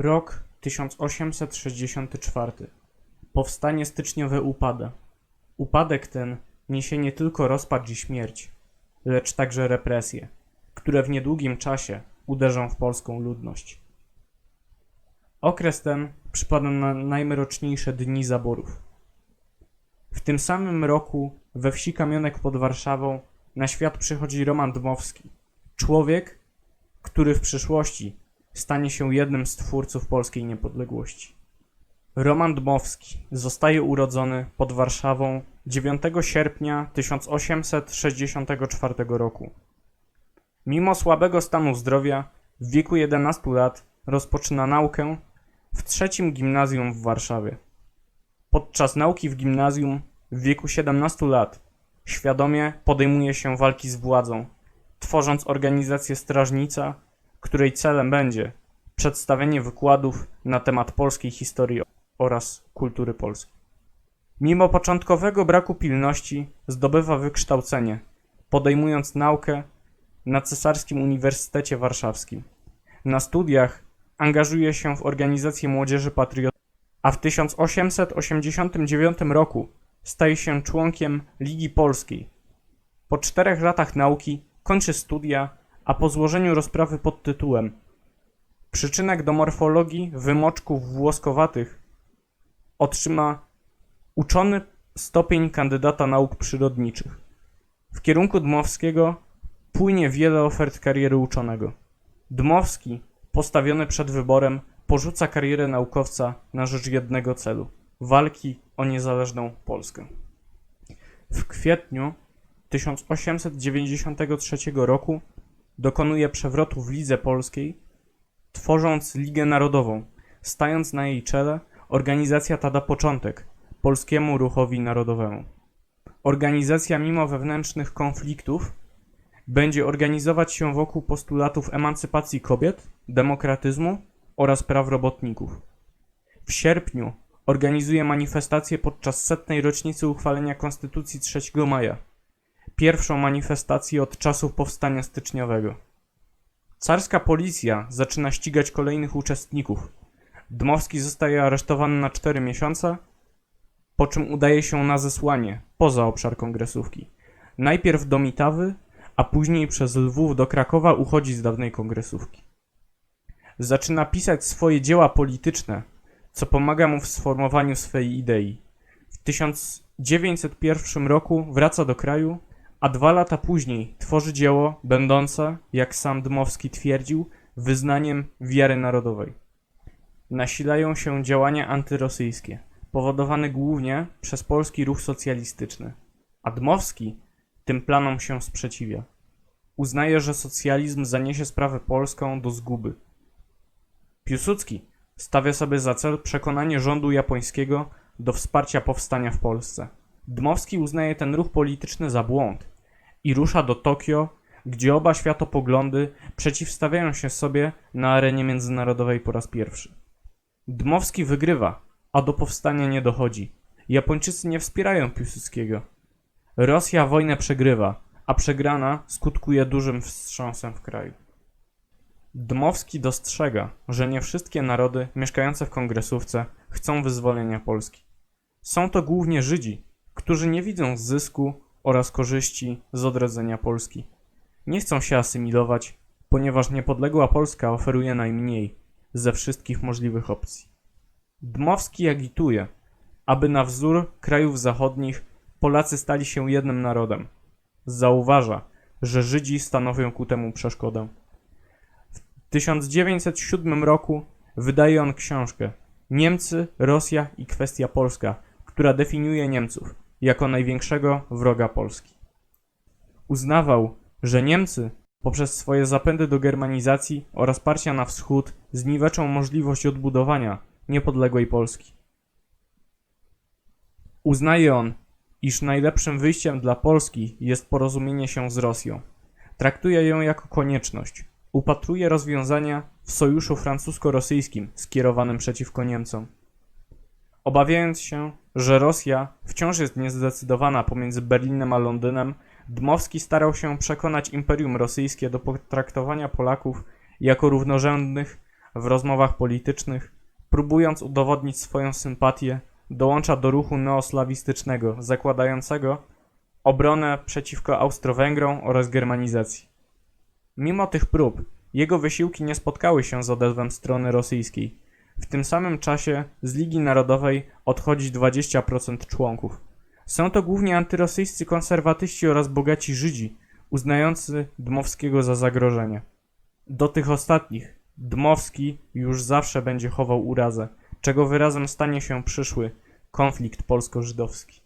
Rok 1864. Powstanie styczniowe upada. Upadek ten niesie nie tylko rozpacz i śmierć, lecz także represje, które w niedługim czasie uderzą w polską ludność. Okres ten przypada na najmroczniejsze dni zaborów. W tym samym roku we wsi Kamionek pod Warszawą na świat przychodzi Roman Dmowski, człowiek, który w przyszłości stanie się jednym z twórców polskiej niepodległości. Roman Dmowski zostaje urodzony pod Warszawą 9 sierpnia 1864 roku. Mimo słabego stanu zdrowia, w wieku 11 lat rozpoczyna naukę w trzecim gimnazjum w Warszawie. Podczas nauki w gimnazjum w wieku 17 lat świadomie podejmuje się walki z władzą, tworząc organizację Strażnica, której celem będzie przedstawienie wykładów na temat polskiej historii oraz kultury polskiej. Mimo początkowego braku pilności zdobywa wykształcenie, podejmując naukę na Cesarskim Uniwersytecie Warszawskim. Na studiach angażuje się w organizację młodzieży patriotycznej, a w 1889 roku staje się członkiem Ligi Polskiej. Po czterech latach nauki kończy studia, a po złożeniu rozprawy pod tytułem Przyczynek do morfologii wymoczków włoskowatych otrzyma uczony stopień kandydata nauk przyrodniczych. W kierunku Dmowskiego płynie wiele ofert kariery uczonego. Dmowski, postawiony przed wyborem, porzuca karierę naukowca na rzecz jednego celu walki o niezależną Polskę. W kwietniu 1893 roku dokonuje przewrotu w Lidze Polskiej, tworząc Ligę Narodową, stając na jej czele organizacja ta da początek Polskiemu Ruchowi Narodowemu. Organizacja mimo wewnętrznych konfliktów będzie organizować się wokół postulatów emancypacji kobiet, demokratyzmu oraz praw robotników. W sierpniu organizuje manifestację podczas setnej rocznicy uchwalenia Konstytucji 3 maja. Pierwszą manifestację od czasów powstania styczniowego. Carska policja zaczyna ścigać kolejnych uczestników. Dmowski zostaje aresztowany na 4 miesiące, po czym udaje się na zesłanie poza obszar kongresówki. Najpierw do Mitawy, a później przez Lwów do Krakowa uchodzi z dawnej kongresówki. Zaczyna pisać swoje dzieła polityczne, co pomaga mu w sformowaniu swej idei. W 1901 roku wraca do kraju, a dwa lata później tworzy dzieło będące, jak sam Dmowski twierdził, wyznaniem wiary narodowej. Nasilają się działania antyrosyjskie, powodowane głównie przez polski ruch socjalistyczny, a Dmowski tym planom się sprzeciwia. Uznaje, że socjalizm zaniesie sprawę polską do zguby. Piłsudski stawia sobie za cel przekonanie rządu japońskiego do wsparcia powstania w Polsce. Dmowski uznaje ten ruch polityczny za błąd i rusza do Tokio, gdzie oba światopoglądy przeciwstawiają się sobie na arenie międzynarodowej po raz pierwszy. Dmowski wygrywa, a do powstania nie dochodzi. Japończycy nie wspierają Piłsudskiego. Rosja wojnę przegrywa, a przegrana skutkuje dużym wstrząsem w kraju. Dmowski dostrzega, że nie wszystkie narody mieszkające w kongresówce chcą wyzwolenia Polski. Są to głównie Żydzi, którzy nie widzą zysku oraz korzyści z odrodzenia Polski. Nie chcą się asymilować, ponieważ niepodległa Polska oferuje najmniej ze wszystkich możliwych opcji. Dmowski agituje, aby na wzór krajów zachodnich Polacy stali się jednym narodem. Zauważa, że Żydzi stanowią ku temu przeszkodę. W 1907 roku wydaje on książkę Niemcy, Rosja i kwestia polska, która definiuje Niemców jako największego wroga Polski. Uznawał, że Niemcy poprzez swoje zapędy do germanizacji oraz parcia na wschód zniweczą możliwość odbudowania niepodległej Polski. Uznaje on, iż najlepszym wyjściem dla Polski jest porozumienie się z Rosją. Traktuje ją jako konieczność. Upatruje rozwiązania w sojuszu francusko-rosyjskim skierowanym przeciwko Niemcom. Obawiając się, że Rosja wciąż jest niezdecydowana pomiędzy Berlinem a Londynem, Dmowski starał się przekonać Imperium Rosyjskie do potraktowania Polaków jako równorzędnych, w rozmowach politycznych, próbując udowodnić swoją sympatię, dołącza do ruchu neoslawistycznego, zakładającego obronę przeciwko Austro-Węgrom oraz germanizacji. Mimo tych prób, jego wysiłki nie spotkały się z odezwem strony rosyjskiej. W tym samym czasie z Ligi Narodowej odchodzi 20% członków. Są to głównie antyrosyjscy konserwatyści oraz bogaci Żydzi, uznający Dmowskiego za zagrożenie. Do tych ostatnich Dmowski już zawsze będzie chował urazę, czego wyrazem stanie się przyszły konflikt polsko-żydowski.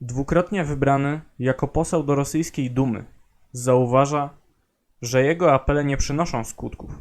Dwukrotnie wybrany jako poseł do rosyjskiej Dumy, zauważa, że jego apele nie przynoszą skutków.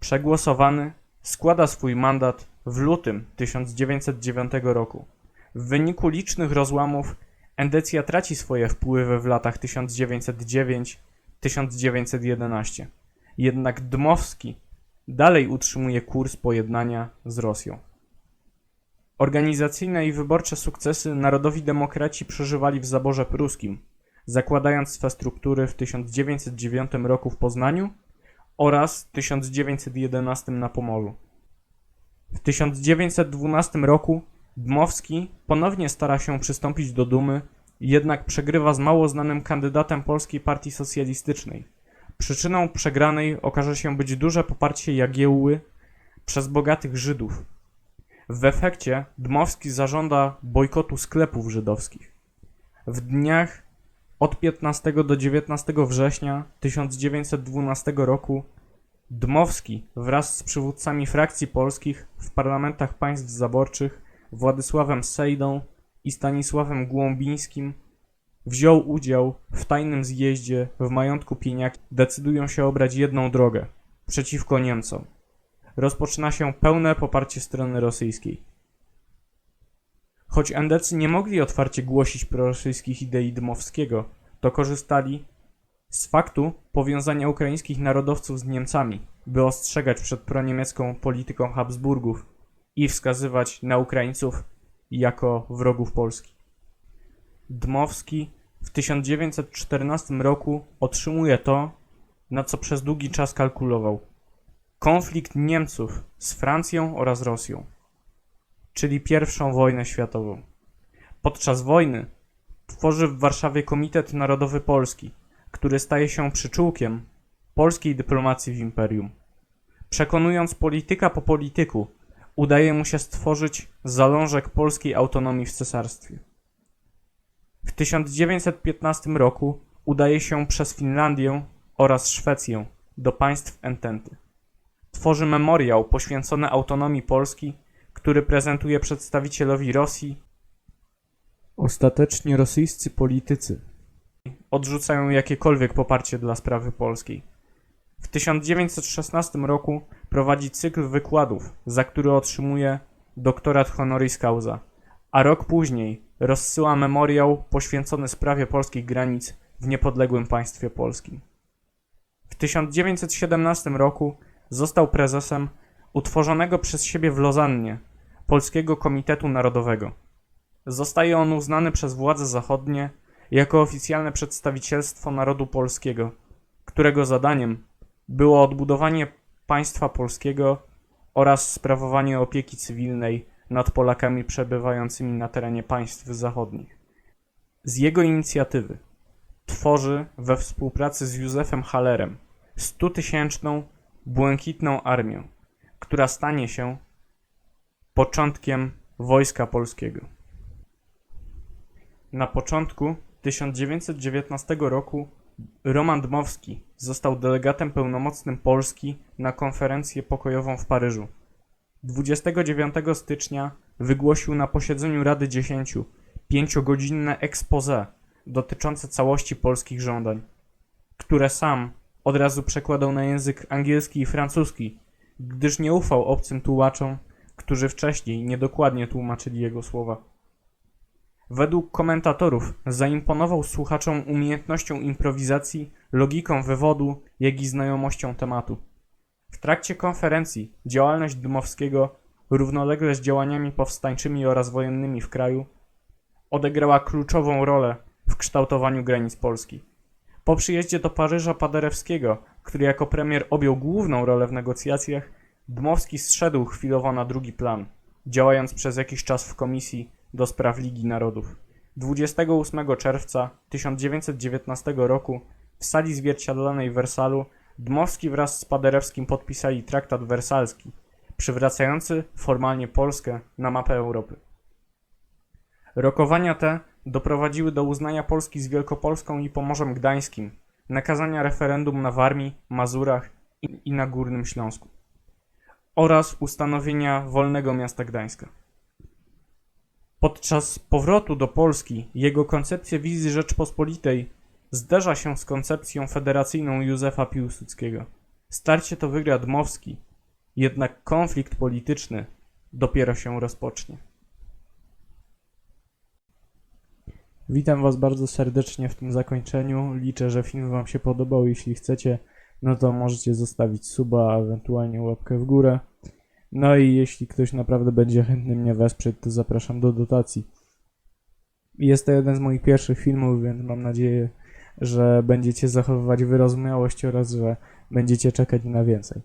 Przegłosowany składa swój mandat w lutym 1909 roku. W wyniku licznych rozłamów Endecja traci swoje wpływy w latach 1909-1911. Jednak Dmowski dalej utrzymuje kurs pojednania z Rosją. Organizacyjne i wyborcze sukcesy narodowi demokraci przeżywali w zaborze pruskim, zakładając swe struktury w 1909 roku w Poznaniu oraz w 1911 na Pomorzu. W 1912 roku Dmowski ponownie stara się przystąpić do Dumy, jednak przegrywa z mało znanym kandydatem Polskiej Partii Socjalistycznej. Przyczyną przegranej okaże się być duże poparcie Jagiełły przez bogatych Żydów. W efekcie Dmowski zażąda bojkotu sklepów żydowskich. W dniach od 15 do 19 września 1912 roku Dmowski wraz z przywódcami frakcji polskich w parlamentach państw zaborczych Władysławem Sejdą i Stanisławem Głąbińskim wziął udział w tajnym zjeździe w majątku Pieniaki. Decydują się obrać jedną drogę przeciwko Niemcom. Rozpoczyna się pełne poparcie strony rosyjskiej. Choć Endecy nie mogli otwarcie głosić prorosyjskich idei Dmowskiego, to korzystali z faktu powiązania ukraińskich narodowców z Niemcami, by ostrzegać przed proniemiecką polityką Habsburgów i wskazywać na Ukraińców jako wrogów Polski. Dmowski w 1914 roku otrzymuje to, na co przez długi czas kalkulował. Konflikt Niemców z Francją oraz Rosją, czyli pierwszą wojnę światową. Podczas wojny tworzy w Warszawie Komitet Narodowy Polski, który staje się przyczółkiem polskiej dyplomacji w imperium. Przekonując polityka po polityku, udaje mu się stworzyć zalążek polskiej autonomii w cesarstwie. W 1915 roku udaje się przez Finlandię oraz Szwecję do państw Ententy. Tworzy memoriał poświęcony autonomii Polski, który prezentuje przedstawicielowi Rosji. Ostatecznie rosyjscy politycy odrzucają jakiekolwiek poparcie dla sprawy polskiej. W 1916 roku prowadzi cykl wykładów, za który otrzymuje doktorat honoris causa, a rok później rozsyła memoriał poświęcony sprawie polskich granic w niepodległym państwie polskim. W 1917 roku został prezesem utworzonego przez siebie w Lozannie Polskiego Komitetu Narodowego. Zostaje on uznany przez władze zachodnie jako oficjalne przedstawicielstwo narodu polskiego, którego zadaniem było odbudowanie państwa polskiego oraz sprawowanie opieki cywilnej nad Polakami przebywającymi na terenie państw zachodnich. Z jego inicjatywy tworzy we współpracy z Józefem Hallerem stutysięczną błękitną armię, która stanie się początkiem wojska polskiego. Na początku 1919 roku Roman Dmowski został delegatem pełnomocnym Polski na konferencję pokojową w Paryżu. 29 stycznia wygłosił na posiedzeniu Rady Dziesięciu pięciogodzinne expose dotyczące całości polskich żądań, które sam od razu przekładał na język angielski i francuski, gdyż nie ufał obcym tłumaczom, którzy wcześniej niedokładnie tłumaczyli jego słowa. Według komentatorów zaimponował słuchaczom umiejętnością improwizacji, logiką wywodu, jak i znajomością tematu. W trakcie konferencji działalność Dmowskiego, równolegle z działaniami powstańczymi oraz wojennymi w kraju, odegrała kluczową rolę w kształtowaniu granic Polski. Po przyjeździe do Paryża Paderewskiego, który jako premier objął główną rolę w negocjacjach, Dmowski zszedł chwilowo na drugi plan, działając przez jakiś czas w komisji do spraw Ligi Narodów. 28 czerwca 1919 roku w sali zwierciadlanej w Wersalu Dmowski wraz z Paderewskim podpisali traktat wersalski, przywracający formalnie Polskę na mapę Europy. Rokowania te doprowadziły do uznania Polski z Wielkopolską i Pomorzem Gdańskim, nakazania referendum na Warmii, Mazurach i, na Górnym Śląsku oraz ustanowienia wolnego miasta Gdańska. Podczas powrotu do Polski jego koncepcja wizji Rzeczpospolitej zderza się z koncepcją federacyjną Józefa Piłsudskiego. Starcie to wygra Dmowski, jednak konflikt polityczny dopiero się rozpocznie. Witam Was bardzo serdecznie w tym zakończeniu. Liczę, że film Wam się podobał. Jeśli chcecie, no to możecie zostawić suba, ewentualnie łapkę w górę. No i jeśli ktoś naprawdę będzie chętny mnie wesprzeć, to zapraszam do dotacji. Jest to jeden z moich pierwszych filmów, więc mam nadzieję, że będziecie zachowywać wyrozumiałość oraz że będziecie czekać na więcej.